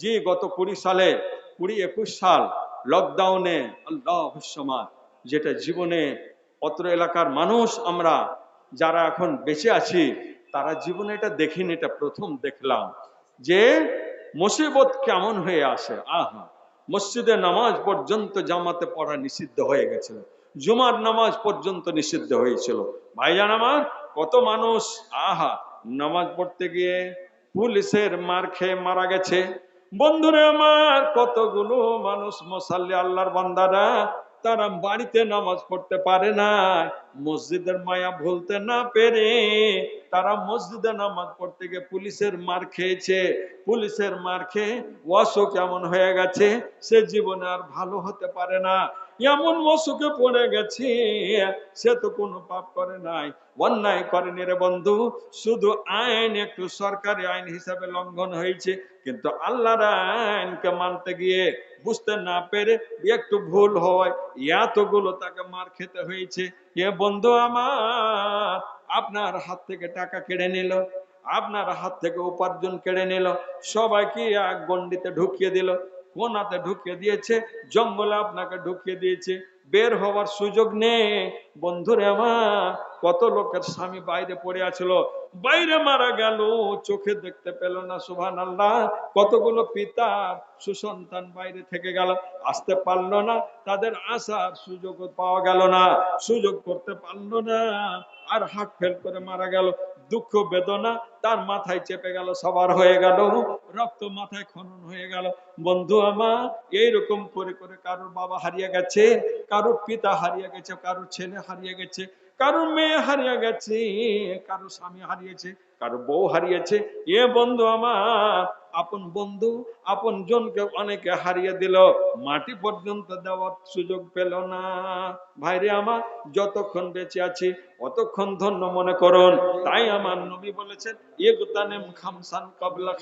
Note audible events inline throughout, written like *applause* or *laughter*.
জি গত কুড়ি সালে, কুড়ি একুশ সাল লকডাউনে আল্লাহ যেটা জীবনে অত্র এলাকার মানুষ আমরা যারা এখন বেঁচে আছি, তারা জীবনে এটা দেখিনি, এটা প্রথম দেখলাম যে মুসিবত কেমন হয়ে আসে। আহা, মসজিদে নামাজ পর্যন্ত জামাতে পড়া নিষিদ্ধ হয়ে গেছিল, জুমার নামাজ পর্যন্ত নিষিদ্ধ হয়েছিল। ভাইজান আমার, কত মানুষ, আহা, নামাজ পড়তে গিয়ে পুলিশের মার খেয়ে মারা গেছে বন্ধুরে আমার, কতগুলো মানুষ মশাল্লি আল্লাহর বান্দারা, তারা বাড়িতে নামাজ পড়তে পারে না মসজিদের মায়া ভুলতে না পেরে তারা মসজিদে নামাজ পড়তে গিয়ে পুলিশের মার খেয়েছে। পুলিশের মার খেয়ে অসুখ কেমন হয়ে গেছে, সে জীবনে আর ভালো হতে পারে না। এমন অসুখে পড়ে গেছে, সে তো কোনো পাপ করে নাই, অন্যায় করেনি রে বন্ধু। শুধু আইন, একটু সরকারি আইন হিসাবে লঙ্ঘন হয়েছে, কিন্তু আল্লাহর আইনকে মানতে গিয়ে বুঝতে না পেরে একটু ভুল হয় এতগুলো তাকে মার খেতে হয়েছে। এ বন্ধু আমার, আপনার হাত থেকে টাকা কেড়ে নিল, আপনার হাত থেকে উপার্জন কেড়ে নিল, সবাইকে এক গন্ডিতে ঢুকিয়ে দিল। কোনাতে ঢুকিয়ে দিয়েছে, জঙ্গলে আপনাকে ঢুকিয়ে দিয়েছে। বের হওয়ার সুযোগ নেই। বন্ধুরে আমার, কত লোকের স্বামী বাইরে পড়ে আছিল, বাইরে মারা গেল, চোখে দেখতে পেল না সুভান আল্লাহ কতগুলো পিতা, সুসন্তান বাইরে থেকে গেল, আসতে পারল না, তাদের আসার সুযোগ পাওয়া গেল না, সুযোগ করতে পারল না, আর হাট ফেল করে মারা গেল। দুঃখ, বেদনা, তার মাথায় চেপে গেল, সবার হয়ে গেল, রক্ত মাথায় খনন হয়ে গেল। বন্ধু আমার, এইরকম করে করে কারোর বাবা হারিয়ে গেছে, কারোর পিতা হারিয়ে গেছে, কারোর ছেলে হারিয়ে গেছে, কারোর মেয়ে হারিয়ে গেছে কারও স্বামী হারিয়েছে কারও বউ হারিয়েছে। এ বন্ধু আমার আপন বন্ধু, আপন জনকে অনেকে হারিয়ে দিল। মাটি পর্যন্ত দেওয়ার সুযোগ পেল না। ভাইরে আমার, যতক্ষণ বেঁচে আছি, অতক্ষণ ধন্য মনে করুন। তাই আমার নবী বলেছেন খামসান কাবলা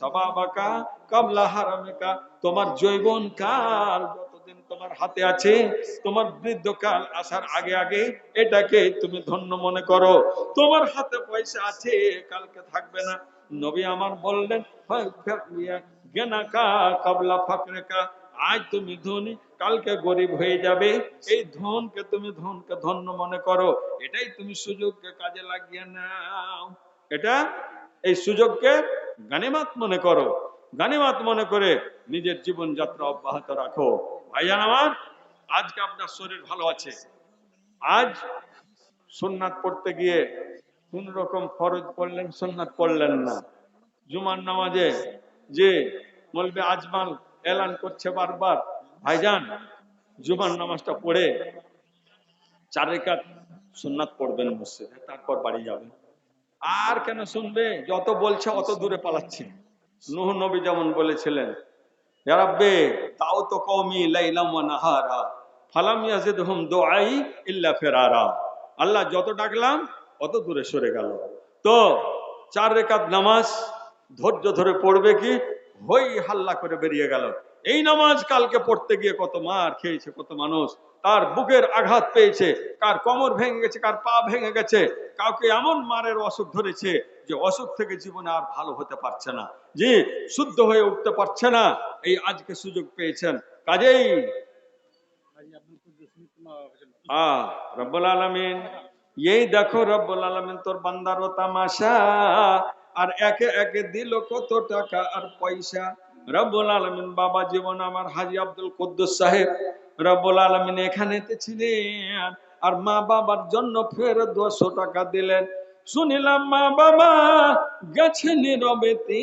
সবাবাকা কাবলা তোমার জৈবন কাল যতদিন তোমার হাতে আছে, তোমার বৃদ্ধকাল আসার আগে আগে এটাকে তুমি ধন্য মনে করো। তোমার হাতে পয়সা আছে, কালকে থাকবে না। নবী আমার বললেন গেনাকা কাবলা ফাকরেকা আজ তুমি ধনী, কালকে গরিব হয়ে যাবে। এই ধনকে তুমি ধনকে ধন্য মনে করো। এটাই তুমি সুযোগকে কাজে লাগিয়ে নাও। এটা, এই সুযোগকে গানিমাত মনে করো। গানিমাত মনে করে নিজের জীবন যাত্রা অব্যাহত রাখো। ভাইজান আমার, আজকে আপনার শরীর ভালো আছে। আজ সুন্নাত পড়তে গিয়ে কোন রকম ফরজ পড়লেন, সুন্নাত পড়লেন না। জুমার নামাজে যে বলবে আজমাল এলান করছে বারবার, ভাইজান, জুমার নামাজটা পড়ে চার রেখাত সুন্নাত পড়বেন মসজিদে, তারপর বাড়ি যাবেন। আর কেন শুনবে? যত বলছে অত দূরে পালাচ্ছে। নুহ নবী যেমন বলেছিলেন রাব্বে তাও তো কওমি লাইলাম নাহারা, ফালাম ইয়াজিদহুম দুআই ইল্লা ফিরারা। আল্লাহ যত ডাকলাম অত দূরে সরে গেল। তো চার রেখাত নামাজ ধৈর্য ধরে পড়বে কি? হই হাল্লা করে বেরিয়ে গেল। এই নামাজ কালকে পড়তে গিয়ে কত মার খেয়েছে কত মানুষ। তার বুকের আঘাত পেয়েছে কার কোমর ভেঙে গেছে কার পা ভেঙে গেছে। কাউকে এমন মারের অসুখ ধরেছে যে অসুখ থেকে জীবনে আর ভালো হতে পারছে না। জি শুদ্ধ হয়ে উঠতে পারছে না। এই আজকে সুযোগ পেয়েছেন। কাজেই আহ রব্বুল আলমিন। এই দেখো রব্বুল আলমিন, তোর বান্দার ও তামাশা। আর একে একে দিল কত টাকা আর পয়সা? রব্বুল আলমিন, বাবা জীবন আমার হাজি আব্দুল কুদ্দুস সাহেব, রব্বুল আলমিন এখানে ছিলেন আর মা বাবার জন্য ফের দুশো টাকা দিলেন। শুনিলাম মা বাবা গেছে নীরবেতে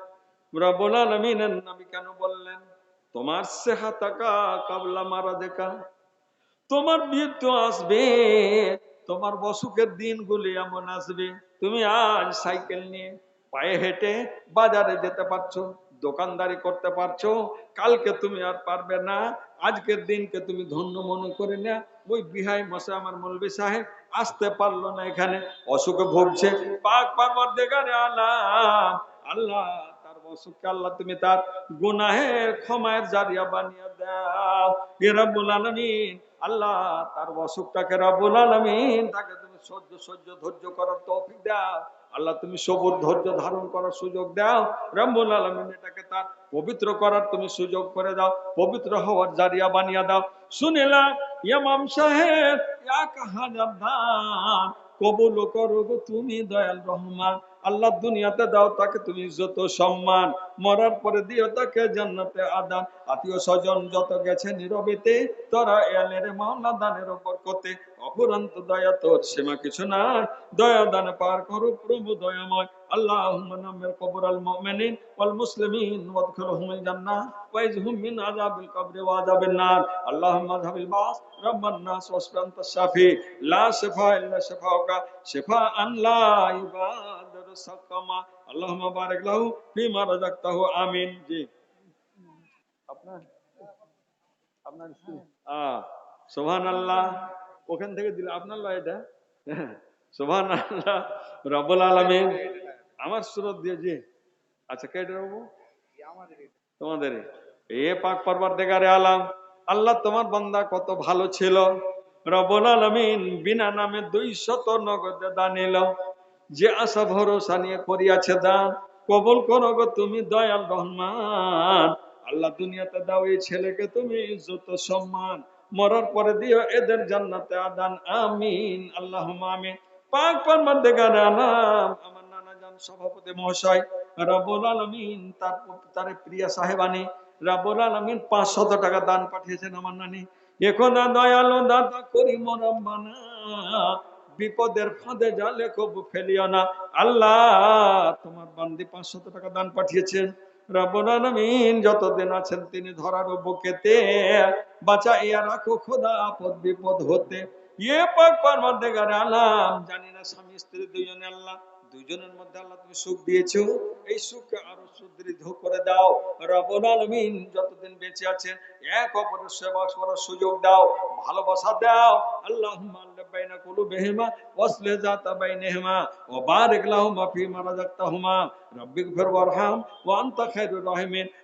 রব্বুল আলামিনের নবী কেন বললেন? তোমার সেহাতাকা কাবলা মারা দেখা। তোমার মৃত্যু আসবে, তোমার বসুকের দিনগুলি এমন আসবে। তুমি আজ সাইকেল নিয়ে পায়ে হেঁটে বাজারে যেতে পারছ, দোকানদারি করতে পারছ, কালকে তুমি আর পারবে না, আজকের দিনকে তুমি ধন্য মনে করে না। ওই বিহাই মশা আমার মৌলবি সাহেব আসতে পারল না এখানে, অসুখে ভুগছে। পাক পারবার দেখানে আলাম, আল্লাহ। আল্লাহ তুমি তার গুনাহের ক্ষমায়ের জারিয়া দাও। আল্লাহ তার অসুখটাকে তাকে তুমি সহ্য সহ্য, ধৈর্য করার তৌফিক দাও। আল্লাহ তুমি সবুর ধৈর্য ধারণ করার সুযোগ দাও। রব্বুল আলামিন এটাকে তার পবিত্র করার তুমি সুযোগ করে দাও। পবিত্র হওয়ার জারিয়া বানিয়ে দাও। শুনিলাম ইমাম সাহেব, এক হাজার দান কবুল করো তুমি দয়াল রহমান। আল্লাহ দুনিয়াতে দাও তাকে তুমি যত সম্মান মরার পরে দিও তাকে জান্নাতে আদান আত্মীয় স্বজন যত গেছে নীরবেতে তোরা এলের মাওলা দানের ওপর করতে অপুরান্ত দয়া তোর সীমা কিছু নাই দয়া দান পার করো প্রভু দয়াময় اللهم نمر قبر المؤمنين والمسلمين وادخلهم الجنة واجهم من عذاب القبر وعذاب النار اللهم اذهب الباس رب الناس واشف انت الشافي لا شفاء الا شفاءك شفاء لا يغادر ওখান থেকে আপনার এটা? রব্বুল আমার সুরত দিয়ে জি। আচ্ছা কেটে রাখব তোমাদের এ পাক পর্বত দেখারে আলাম। আল্লাহ তোমার বন্দা কত ভালো ছিল। রবুল আলমিন বিনা নামে দুই শত নগদ দানিল যে আশা, ভরসা নিয়ে করিয়াছে দান, কবল করো গো তুমি দয়াল রহমান। আল্লাহ দুনিয়াতে দাও এই ছেলেকে তুমি যত সম্মান। মরার পরে দিও এদের জান্নাতে আদান। আমিন আল্লাহ আমিন। পাক পারমার দেখার আলাম আমার নানা জান সভাপতি মহাশয় রাবুল আলমিন, তার তার প্রিয়া সাহেবানি রাবুল আলমিন পাঁচশত টাকা দান পাঠিয়েছেন আমার নানি। এখন দয়ালু দাতা করি মরম্বানা বিপদের ফাঁদে জালে কব ফেলিও না। আল্লাহ তোমার বান্দি পাঁচশত টাকা দান পাঠিয়েছেন। রবনানমিন যতদিন আছেন তিনি ধরার বুকেতে। বাঁচাইয়া রাখো খোদা আপদ বিপদ হতে। ইয়ে পাক পারমাদেগার আলাম, জানি না স্বামী স্ত্রী দুজনে আল্লাহ দুজনের মধ্যে আল্লাহ তুমি সুখ দিয়েছ। এই সুখকে আরও সুদৃঢ় করে দাও। রব্বুল আলামিন যতদিন বেঁচে আছেন, এক অপরের সেবা করার সুযোগ দাও, ভালোবাসা দাও। আল্লাহ বাইনা বারিক লাহুমা ফীমা রাযাকতাহুমা। রব্বিক ওয়ারহাম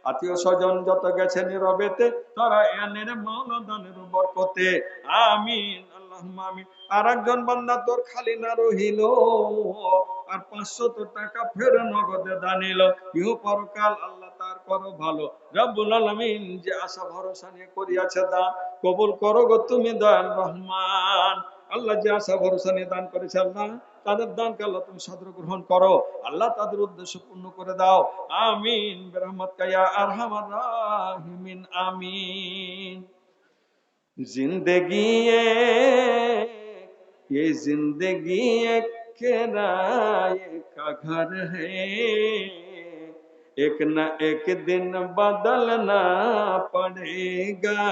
আত্মীয় স্বজন যত গেছে নীরবেতে তারা এনের মাওলা দানের বরকতে। আমিন। আমিন আর একজন বান্দা তোর খালি না রহিল, আর পাঁচশত টাকা ফের নগদে দানিল। ইহ পরকাল আল্লাহ তার করো ভালো। রব্বুল আলামিন যে আশা ভরসা নিয়ে করিয়াছে দা কবুল করো গো তুমি দয়াল রহমান। আল্লাহ যে আশা ভরসা নিয়ে দান করেছে আল্লাহ, তাদের দানকে আল্লাহ তুমি সাদর গ্রহণ করো। আল্লাহ তাদের উদ্দেশ্য পূর্ণ করে দাও। আমিন, বেরহমত কায়া আরহামার রাহিমিন আমিন। ज़िंदगी ये ज़िंदगी एक किराए का घर है। एक न एक दिन बदलना पड़ेगा,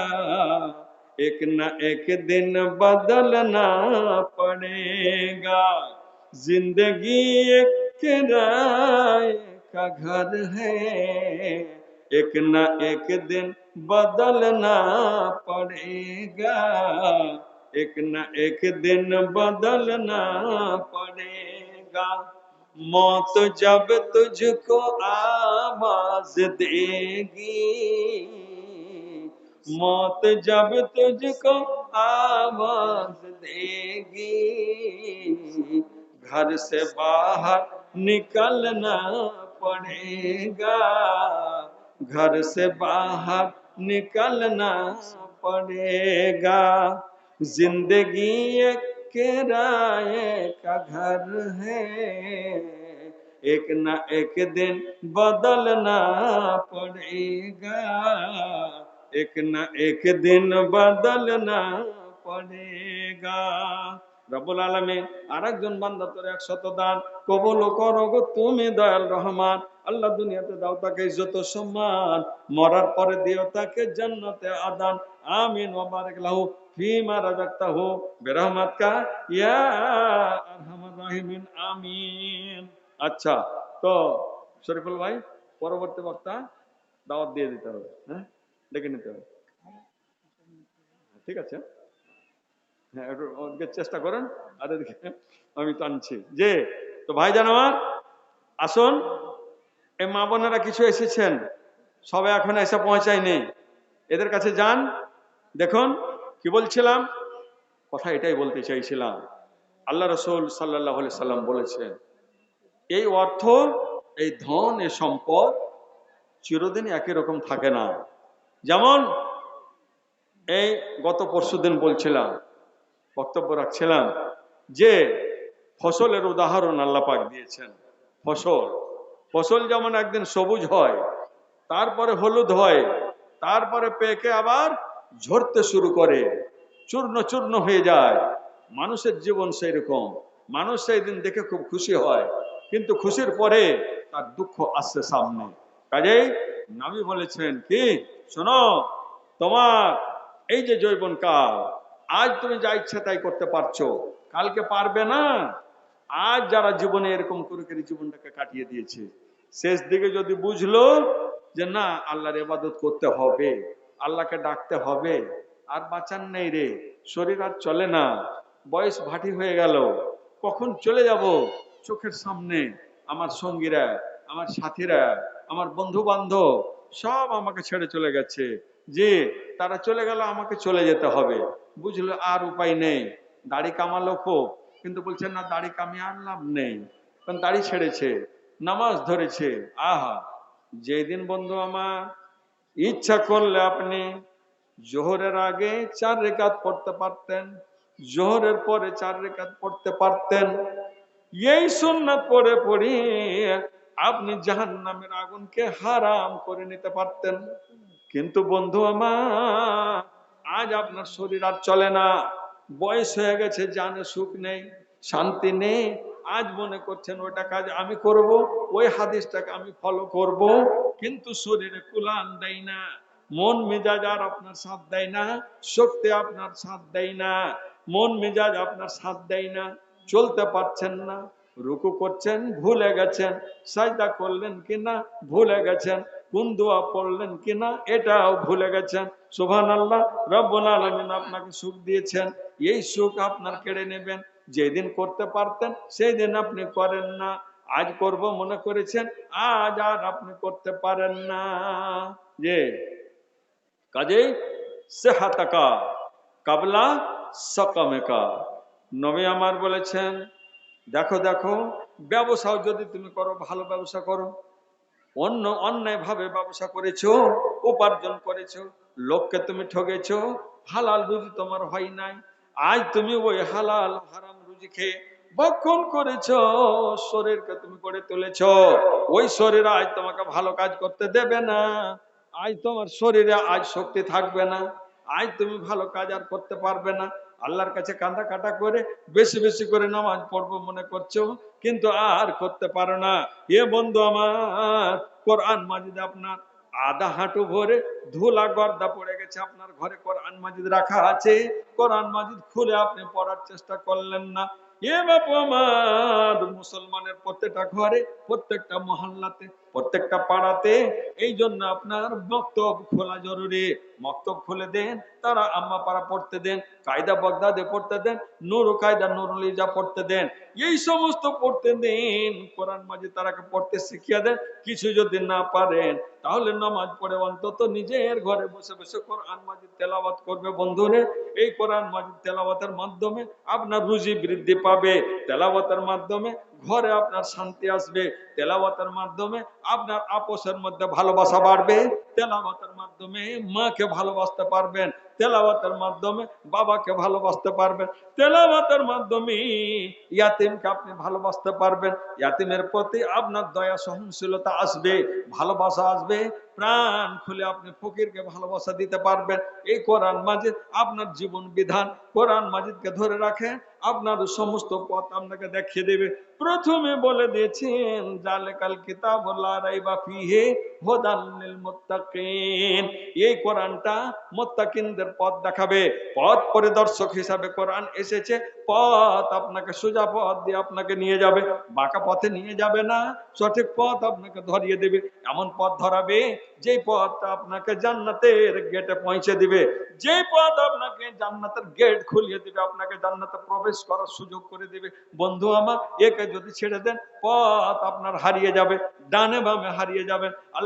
एक न एक दिन बदलना पड़ेगा। ज़िंदगी एक किराए का घर है, एक न एक दिन बदलना पड़ेगा। एक न एक दिन बदलना पड़ेगा। मौत जब तुझको आवाज़ देगी, मौत जब तुझको आवाज़ देगी। घर से बाहर निकलना पड़ेगा। घर से बाहर निकलना पड़ेगा। ज़िंदगी एक किराए का घर है। एक न एक दिन बदलना पड़ेगा। एक न एक दिन बदलना पड़ेगा। রব্বুল আলমী আর একজন বান্দা তোর একশত দান কবল করো গো তুমি দয়াল রহমান। আল্লাহ দুনিয়াতে দাও তাকে যত সম্মান, মরার পরে দিও তাকে জান্নাতে আদান। আমিন, ওয়া বারিক লাহু ফিমা ইয়া আরহামার রাহিমিন, আমিন। আচ্ছা তো শরীফুল ভাই, পরবর্তী বক্তা দাওয়াত দিয়ে দিতে হবে হ্যাঁ? ডেকে নিতে হবে। ঠিক আছে। হ্যাঁ চেষ্টা করেন, আর আমি টানছি। যে, তো ভাইজান আমার, আসুন। এই মা বোনেরা কিছু এসেছেন, সবাই এখন এসে পৌঁছায়নি। এদের কাছে যান, দেখুন, কি বলছিলাম? কথা এটাই বলতে চাইছিলাম। আল্লাহ রসুল সাল্লাহ সাল্লাম বলেছেন, এই অর্থ, এই ধন এ সম্পদ চিরদিন একই রকম থাকে না। যেমন, এই গত পরশুদিন বলছিলাম বক্তব্য রাখছিলাম যে ফসলের উদাহরণ আল্লাপাক দিয়েছেন। ফসল। ফসল যেমন একদিন সবুজ হয়, তারপরে হলুদ হয়, তারপরে পেকে আবার ঝরতে শুরু করে, চূর্ণ চূর্ণ হয়ে যায়। মানুষের জীবন সেই রকম মানুষ সেই দিন দেখে খুব খুশি হয়, কিন্তু খুশির পরে তার দুঃখ আসছে সামনে। কাজেই নামি বলেছেন কি, শোনো, তোমার এই যে জৈবন কাল আজ তুমি যা ইচ্ছা তাই করতে পারছ। কালকে পারবে না। আজ যারা জীবনে এরকম করে করে জীবনটাকে কাটিয়ে দিয়েছে, শেষ দিকে যদি বুঝলো যে না, আল্লাহর এবাদত করতে হবে, আল্লাহকে ডাকতে হবে, আর বাঁচান নেই রে, শরীর আর চলে না, বয়স ভাটি হয়ে গেল, কখন চলে যাব? চোখের সামনে আমার সঙ্গীরা, আমার সাথীরা, আমার বন্ধু বান্ধব সব আমাকে ছেড়ে চলে গেছে। যে তারা চলে গেল, আমাকে চলে যেতে হবে। বুঝলো, আর উপায় নেই। দাড়ি কামালো খুব। কিন্তু বলছে, না, দাড়ি কামিয়ে আর লাভ নেই। কারণ দাড়ি ছেড়েছে, নামাজ ধরেছে। আহা, যেদিন বন্ধু আমার ইচ্ছা করলে আপনি জোহরের আগে চার রেখাত পড়তে পারতেন, জোহরের পরে চার রেখাত পড়তে পারতেন। এই সুন্নাত পড়ে পড়ি আপনি জাহান নামের আগুনকে হারাম করে নিতে পারতেন। কিন্তু বন্ধু আমার আজ আপনার শরীর আর চলে না। বয়স হয়ে গেছে, জানে সুখ নেই, শান্তি নেই। আজ মনে করছেন ওটা কাজ আমি করব, ওই হাদিসটাকে আমি ফলো করব, কিন্তু শরীরে কুলান দেয় না। মন মেজাজ আর আপনার সাথ দেয় না, শক্তি আপনার সাথ দেয় না, মন মেজাজ আপনার সাথ দেয় না, চলতে পারছেন না, রুকু করছেন, ভুলে গেছেন, সাজদা করলেন কিনা, ভুলে গেছেন। কোন দোয়া পড়লেন কিনা এটাও ভুলে গেছেন। সোভান আল্লাহ রব্বুল আলমিন আপনাকে সুখ দিয়েছেন। এই সুখ আপনার কেড়ে নেবেন। যেদিন করতে পারতেন সেই দিন আপনি করেন না। আজ করব মনে করেছেন, আজ আর আপনি করতে পারেন না। যে, কাজেই সেহাতাকা, কাবলা সকামেকা। নবী আমার বলেছেন, দেখো দেখো, ব্যবসাও যদি তুমি করো, ভালো ব্যবসা করো। অন্য অন্যায় ভাবে ব্যবসা করেছ, উপার্জন করেছ, লোককে তুমি ঠকেছো হালাল রুজি তোমার হয় নাই, আজ তুমি ওই হালাল হারাম রুজি খেয়ে বক্ষণ করেছ, শরীরকে তুমি করে তুলেছ, ওই শরীর আজ তোমাকে ভালো কাজ করতে দেবে না, আজ তোমার শরীরে আজ শক্তি থাকবে না, আজ তুমি ভালো কাজ আর করতে পারবে না আল্লাহর কাছে কাঁদা কাটা করে বেশি বেশি করে নামাজ পড়ব মনে করছ? কিন্তু আর করতে পারো না। এ বন্ধু আমার, কোরআন মাজিদ আপনার আধা হাঁটু ভরে ধুলা গর্দা পড়ে গেছে, আপনার ঘরে কোরআন মাজিদ রাখা আছে। কোরআন মাজিদ খুলে আপনি পড়ার চেষ্টা করলেন না। এ বাপু আমার, মুসলমানের প্রত্যেকটা ঘরে, প্রত্যেকটা মহল্লাতে, প্রত্যেকটা পাড়াতে এই জন্য আপনার বক্তব খোলা জরুরি। মক্তব খুলে দেন তারা আম্মা পাড়া পড়তে দেন, কায়দা বগদাদে পড়তে দেন, নুরু কায়দা নুরুলিজা পড়তে দেন। এই সমস্ত পড়তে দেন, কোরআন মাঝে তারাকে পড়তে শিখিয়ে দেন, কিছু যদি না পারেন, তাহলে নামাজ পড়ে অন্তত নিজের ঘরে বসে বসে কোরআন মাজিদ তেলাওয়াত করবে বন্ধুরে। এই কোরআন মাজিদ তেলাওয়াতের মাধ্যমে আপনার রুজি বৃদ্ধি পাবে। তেলাওয়াতের মাধ্যমে ঘরে আপনার শান্তি আসবে, তেলাওয়াতের মাধ্যমে আপনার আপোষের মধ্যে ভালোবাসা বাড়বে, তেলাওয়াতের মাধ্যমে মাকে ভালোবাসতে পারবেন, তেলাওয়াতের মাধ্যমে বাবাকে ভালোবাসতে পারবেন, তেলাওয়াতের মাধ্যমে ইয়াতিমকে আপনি ভালোবাসতে পারবেন, ইয়াতিমের প্রতি আপনার দয়া সহনশীলতা আসবে, ভালোবাসা আসবে, প্রাণ খুলে আপনি ফকিরকে ভালোবাসা দিতে পারবেন, এই কোরআন মাজিদ আপনার জীবন বিধান, কোরআন মাজিদকে ধরে রাখেন আপনার সমস্ত পথ আপনাকে দেখিয়ে দেবে। প্রথমে বলে দিয়েছেন জালেকাল কিতাব রাইবা ফিহে। হোদাল্লিল মুত্তাকিন এই কোরআনটা মুত্তাকিনদের পথ দেখাবে। পথ পরিদর্শক হিসাবে কোরআন এসেছে, পথ আপনাকে সোজা পথ দিয়ে আপনাকে নিয়ে যাবে। বাঁকা পথে নিয়ে যাবে না, সঠিক পথ আপনাকে ধরিয়ে দেবে। এমন পথ ধরাবে, যেই পথটা আপনাকে জান্নাতের গেটে পৌঁছে দিবে। যে পথ আপনাকে জান্নাতের গেট খুলিয়ে দিবে, আপনাকে জান্নাতে প্রবেশ করার সুযোগ করে দিবে। বন্ধু আমার, একে যদি ছেড়ে দেন, পথ আপনার হারিয়ে যাবে, ডানে বামে হারিয়ে যাবেন। আল্লাহ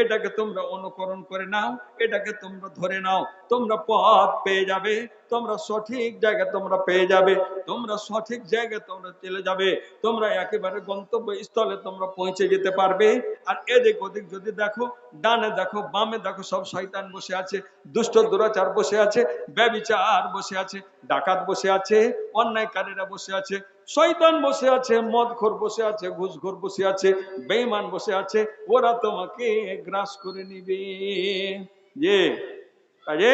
এটাকে তোমরা অনুকরণ করে নাও, এটাকে তোমরা ধরে নাও। তোমরা পথ পেয়ে যাবে, তোমরা সঠিক জায়গা তোমরা পেয়ে যাবে, তোমরা সঠিক জায়গায় তোমরা চলে যাবে, তোমরা একেবারে গন্তব্য স্থলে তোমরা পৌঁছে যেতে পারবে। আর এদিক ওদিক যদি দেখো, ডানে দেখো, বামে দেখো, সব শয়তান বসে আছে, দুষ্ট দুরাচার বসে আছে, ব্যবিচার বসে আছে, ডাকাত বসে আছে অন্যায়কারীরা বসে আছে, শয়তান বসে আছে, মদখোর বসে আছে, ঘুষখোর বসে আছে, বেঈমান বসে আছে, ওরা তোমাকে গ্রাস করে নিবে। যে, কাজে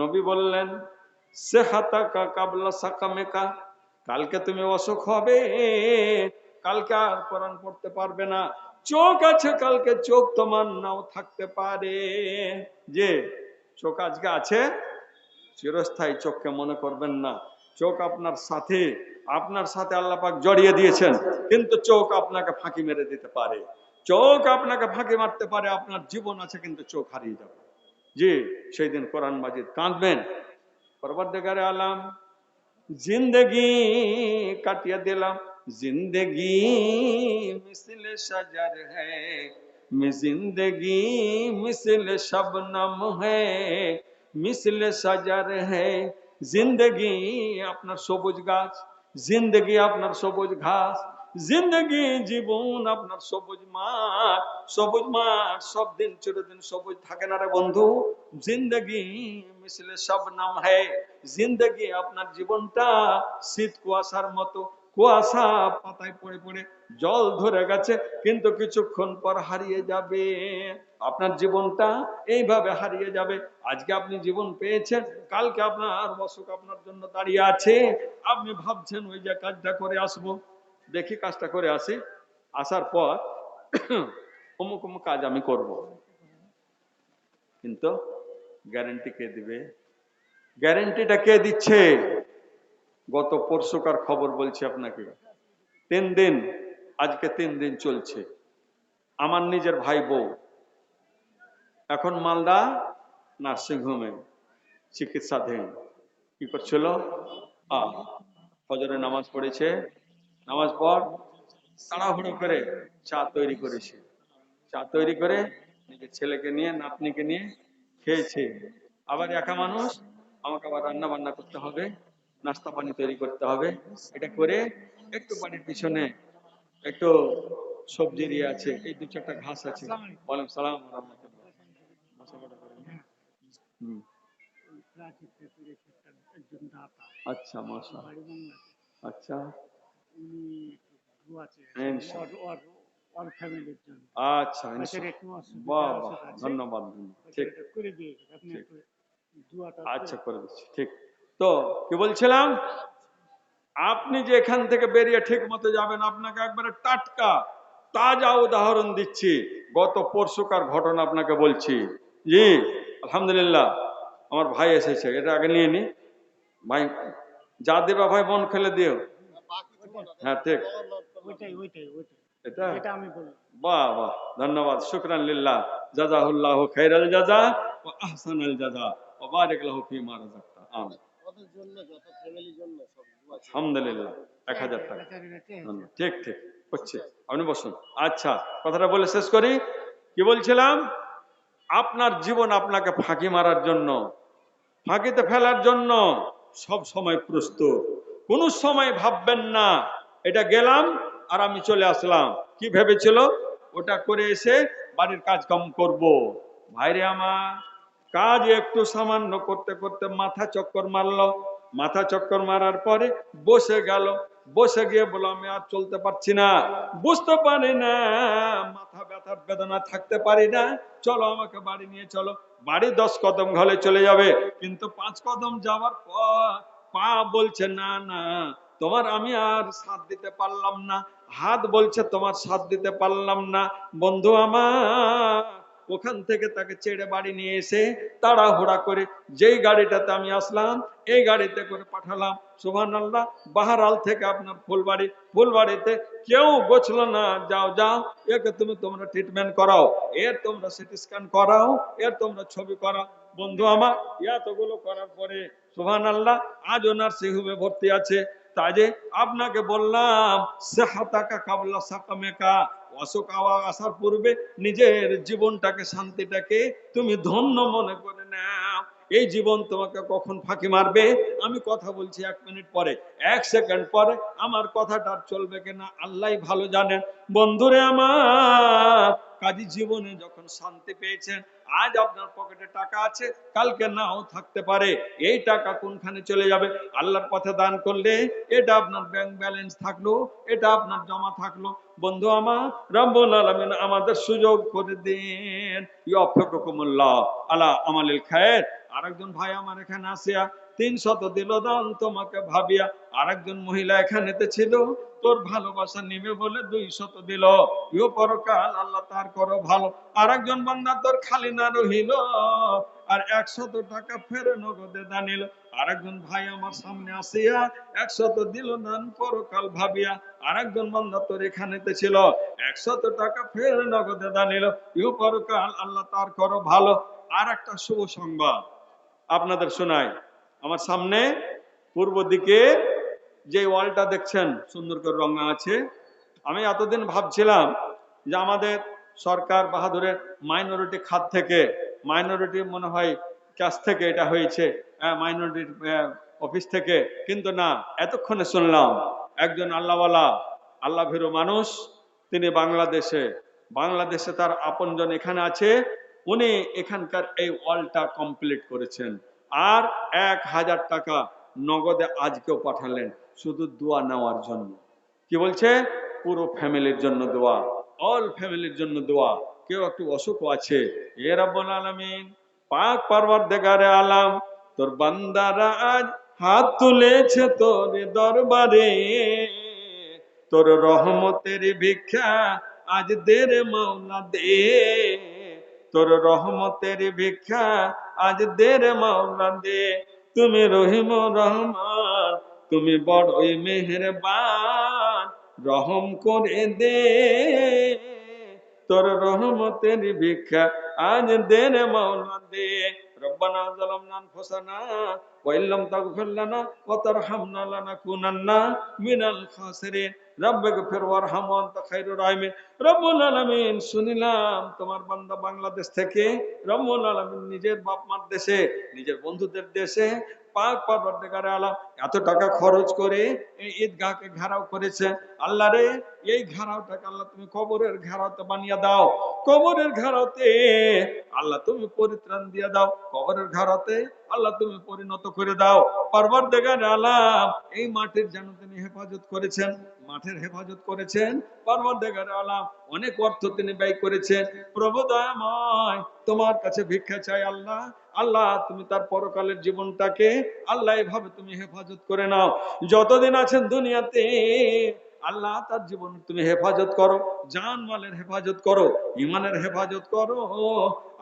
নবী বললেন সে সেহাতাকা কাবলা সাকামেকা, কালকে তুমি অসুখ হবে, কালকে আর কোরআন পড়তে পারবে না, চোখ আছে কালকে, চোখ তোমার নাও থাকতে পারে। যে, চোখ আজকে আছে, চিরস্থায়ী চোখকে মনে করবেন না। চোখ আপনার সাথে আপনার সাথে আল্লাপাক জড়িয়ে দিয়েছেন, কিন্তু চোখ আপনাকে ফাঁকি মেরে দিতে পারে। চোখ আপনাকে ফাঁকি মারতে পারে, আপনার জীবন আছে, কিন্তু চোখ হারিয়ে যাবে। জি সেই দিন কোরআন মাজিদ কাঁদবেন। পরবর্তীকারে আলাম, জিন্দগি কাটিয়ে দিলাম। জিন্দগি মিসল সজর হ্যায় মি জিন্দগি মিসল শবনম হ্যায় মিসল সজর হ্যায় জিন্দগি আপনার সবুজ গাছ, জিন্দগি আপনার সবুজ ঘাস, জিন্দগি জীবন আপনার সবুজ মাঠ সবুজ মাঠ, সব দিন চিরদিন সবুজ থাকে না রে বন্ধু? জিন্দগি মিশলে সব নাম হ্যাঁ। জিন্দগি আপনার জীবনটা শীত কুয়াশার মতো কুয়াশা পাতায় পড়ে পড়ে জল ধরে গেছে, কিন্তু কিছুক্ষণ পর হারিয়ে যাবে। আপনার জীবনটা এইভাবে হারিয়ে যাবে। আজকে আপনি জীবন পেয়েছেন, কালকে আপনার অসুখ আপনার জন্য দাঁড়িয়ে আছে। আপনি ভাবছেন, ওই যে কাজটা করে আসব। দেখি কাজটা করে আসি। আসার পর *clears throat* অমুক অমুক কাজ আমি করব। কিন্তু গ্যারেন্টি কে দিবে? গ্যারেন্টিটা কে দিচ্ছে? গত পরশুকার খবর বলছি আপনাকে। তিন দিন, আজকে তিন দিন চলছে। আমার নিজের ভাই বউ। এখন মালদা নার্সিংহোমে চিকিৎসাধীন। কি করছিল? আ, ফজরে নামাজ পড়েছে। নামাজ পর তাড়াহুড়ো করে চা তৈরি করেছে। চা তৈরি করে নিজের ছেলেকে নিয়ে, নাতনিকে নিয়ে খেয়েছে। আবার একা মানুষ, আমাকে আবার রান্না বান্না করতে হবে। নাস্তা পানি তৈরি করতে হবে। এটা করে একটু বাড়ির পিছনে একটু সবজি আছে এই দু চারটা ঘাস আছে। ওয়ালাইকুম সালাম আচ্ছা মাশা আচ্ছা। আচ্ছা বাহ বাহ ধন্যবাদ ঠিক। আচ্ছা করে দিচ্ছি। ঠিক। তো কি বলছিলাম? আপনি যে এখান থেকে বেরিয়ে ঠিক মতো যাবেন আপনাকে একবারে টাটকা তাজা উদাহরণ দিচ্ছি। গত পরশুকার ঘটনা আপনাকে বলছি। জি আলহামদুলিল্লাহ আমার ভাই এসেছে এটা আগে নিয়ে নি। ভাই যা দেবা ভাই মন খেলে দিও। হ্যাঁ ঠিক। এটা? বাহ বাহ ধন্যবাদ শুকরান লিল্লাহ। জাজাহুল্লাহ খাইরাল জাজা ওয়া আহসানাল জাজা। ওয়া বারিক লাহু ফীমা রাযাকতা। আমিন। আলহামদুলিল্লাহ এক হাজার টাকা। ঠিক ঠিক হচ্ছে আপনি বসুন। আচ্ছা কথাটা বলে শেষ করি। কি বলছিলাম? আপনার জীবন আপনাকে ফাঁকি মারার জন্য ফাঁকিতে ফেলার জন্য সব সময় প্রস্তুত। কোন সময় ভাববেন না এটা গেলাম আর আমি চলে আসলাম। কি ভেবেছিল? ওটা করে এসে বাড়ির কাজ কাম করব। ভাইরে আমার। কাজ একটু সামান্য করতে করতে মাথা চক্কর মারলো। মাথা চক্কর মারার পরে বসে গেল। বসে গিয়ে বলো আমি আর চলতে পারছি না। বুঝতে পারি না। মাথা ব্যথার বেদনা থাকতে পারি না। চলো আমাকে বাড়ি নিয়ে চলো। বাড়ি দশ কদম ঘলে চলে যাবে। কিন্তু পাঁচ কদম যাওয়ার পর পা বলছে, না না, তোমার আমি আর সাথ দিতে পারলাম না। হাত বলছে, তোমার সাথ দিতে পারলাম না। বন্ধু আমার ওখান থেকে তাকে ছেড়ে বাড়ি নিয়ে এসে তাড়াহুড়া করে যেই গাড়িটাতে আমি আসলাম, এই গাড়িতে করে পাঠালাম। সুহান আল্লাহ বাহারাল থেকে আপনার ফুলবাড়ি, ফুলবাড়িতে কেউ বসল না, যাও যাও, একে তুমি তোমরা ট্রিটমেন্ট করাও, এর তোমরা সিটি স্ক্যান করাও, এর তোমরা ছবি করাও। বন্ধু আমার, এতগুলো করার পরে সুহান আল্লাহ আজ ওনার সিংহমে ভর্তি আছে। যে আপনাকে বললাম, সেহাতাকা কাবলা সাকামেকা অসুখ আওয়া আসার পূর্বে নিজের জীবনটাকে, শান্তিটাকে তুমি ধন্য মনে করে নাও। এই জীবন তোমাকে কখন ফাঁকি মারবে? আমি কথা বলছি এক মিনিট পরে, এক সেকেন্ড পরে। আমার কথাটা আর চলবে কিনা আল্লাহ ভালো জানেন। বন্ধুরে আমার, কাজী জীবনে যখন শান্তি পেয়েছেন আজ আপনার পকেটে টাকা আছে, কালকে নাও থাকতে পারে। এই টাকা কোনখানে চলে যাবে? আল্লাহর পথে দান করলে এটা আপনার ব্যাংক ব্যালেন্স থাকল, এটা আপনার জমা থাকল। বন্ধু আমার, রব্বুল আলামিন আমাদের সুযোগ করে দিন। ইয়ফকুমুল্লাহ আলা আমালিল খায়ের। আরেকজন ভাই আমার এখানে আসিয়া তিন শত দিল দান তোমাকে ভাবিয়া আরেকজন মহিলা এখানেতে ছিল। তোর ভালোবাসা নিবে বলে দুই শত দিল। ইও পরকাল, আল্লাহ তার করো ভালো। আরেকজন বান্দা তোর খালি না রহিল। আর একশত টাকা ফেরে নগদে দানিল আরেকজন ভাই আমার সামনে আসিয়া একশত দিল দান পরকাল ভাবিয়া আরেকজন বান্দা তোর এখানেতে ছিল। একশত টাকা ফেরে নগদে দানিল ইও পরকাল, আল্লাহ তার করো ভালো। আর একটা শুভ সংবাদ আপনাদের শোনাই। আমার সামনে পূর্ব দিকে যে ওয়ালটা দেখছেন, সুন্দর করে রঙা আছে। আমি এতদিন ভাবছিলাম যে আমাদের সরকার বাহাদুরের মাইনরিটি খাত থেকে মাইনরিটি মনে হয় কাছ থেকে এটা হয়েছে মাইনরিটি অফিস থেকে। কিন্তু না, এতক্ষণে শুনলাম একজন আল্লাহওয়ালা আল্লাহ ভীরু মানুষ, তিনি বাংলাদেশে বাংলাদেশে তার আপনজন এখানে আছে, উনি এখানকার এই ওয়ালটা কমপ্লিট করেছেন। আর এক হাজার টাকা নগদে আজকেও পাঠালেন, শুধু দোয়া নেওয়ার জন্য। কি বলছে? পুরো ফ্যামিলির জন্য দোয়া, অল ফ্যামিলির জন্য দোয়া। কেউ একটু অসুখ আছে। এ রাব্বুল আলামিন, পাক পারবার দেগারে আলাম, তোর বান্দারা আজ হাত তুলেছে তোর দরবারে। তোর রহমতের ভিক্ষা আজ দে রে মাওলা দে। তোর রহমতের ভিক্ষা আজ দে রে মাওলা দে তুমি রহিম রহমান তুমি বড়ই মেহেরবান রহম করে দে তোর রহমতের ভিক্ষা আজ দে রে মাওলা দে ربنا ظلمنا انفسنا وان لم تغفر لنا وترحمنا لنكونن من الخاسرين রব্বেকে ফেরোয়ার হামন তা খাইরুর রহমে রব্বুল আলমিন শুনিলাম, তোমার বান্দা বাংলাদেশ থেকে। রব্বুল আলমিন নিজের বাপ মার দেশে, নিজের বন্ধুদের দেশে পাক এত টাকা খরচ করে এই ঈদগাহকে ঘেরাও করেছে। আল্লাহ রে, এই ঘেরাওটাকে আল্লাহ তুমি কবরের ঘেরাওতে বানিয়ে দাও। কবরের ঘেরাওতে আল্লাহ তুমি পরিত্রাণ দিয়ে দাও। কবরের আল্লাহ তুমি পরিণত করে দাও। পারবার দেখার আলাম এই মাঠের যেন তিনি হেফাজত করেছেন, মাঠের হেফাজত করেছেন। পারবার দেখার আলাম অনেক অর্থ তিনি ব্যয় করেছেন। প্রভু দয়াময় তোমার কাছে ভিক্ষা চাই আল্লাহ। আল্লাহ, তুমি তার পরকালের জীবনটাকে আল্লাহ এভাবে তুমি হেফাজত করে নাও। যতদিন আছেন দুনিয়াতে, আল্লাহ তার জীবন তুমি হেফাজত করো জান মালের হেফাজত করো ইমানের হেফাজত করো।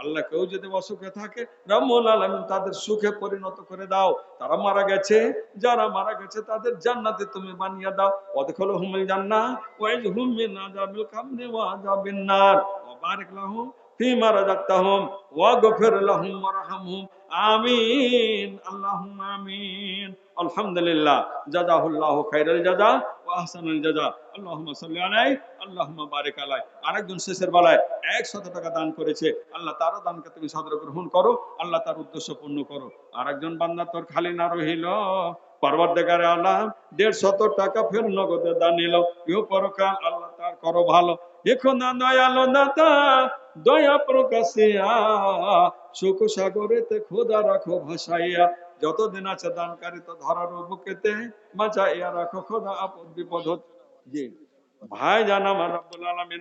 আল্লাহ কেউ যদি অসুখে থাকে তাদের সুখে পরিণত করে দাও। তারা মারা গেছে, যারা মারা গেছে তাদের জান্নাতে তুমি বানিয়ে দাও। অদখল হুমিল জান্না ওয়াইজ হুমিন আজাবিল কামনি ওয়া আজাবিন নার। ওয়া বারিক লাহুম আরেকজন শেষের বেলায় 100 টাকা দান করেছে। আল্লাহ তারও দানকে তুমি সদর গ্রহণ করো, আল্লাহ তার উদ্দেশ্য পূর্ণ করো। আরেকজন বান্দা তোর খালি না রহিল। পরবর্তীকারে আল্লাহ দেড় শত টাকা ফের নগদে দান নিল। ইহ পরকাল আল্লাহ তার করো ভালো। এখন দয়ালো দাতা দয়া প্রকাশিয়া সুখ সাগরেতে খোদা রাখো ভাসাইয়া। যতদিন আছে দানকারী, তো ধরার বুকেতে বাঁচাইয়া রাখো। খোদা আপদ বিপদ হতে- জি। ভাই, জান আমার রব্বুল আলামিন।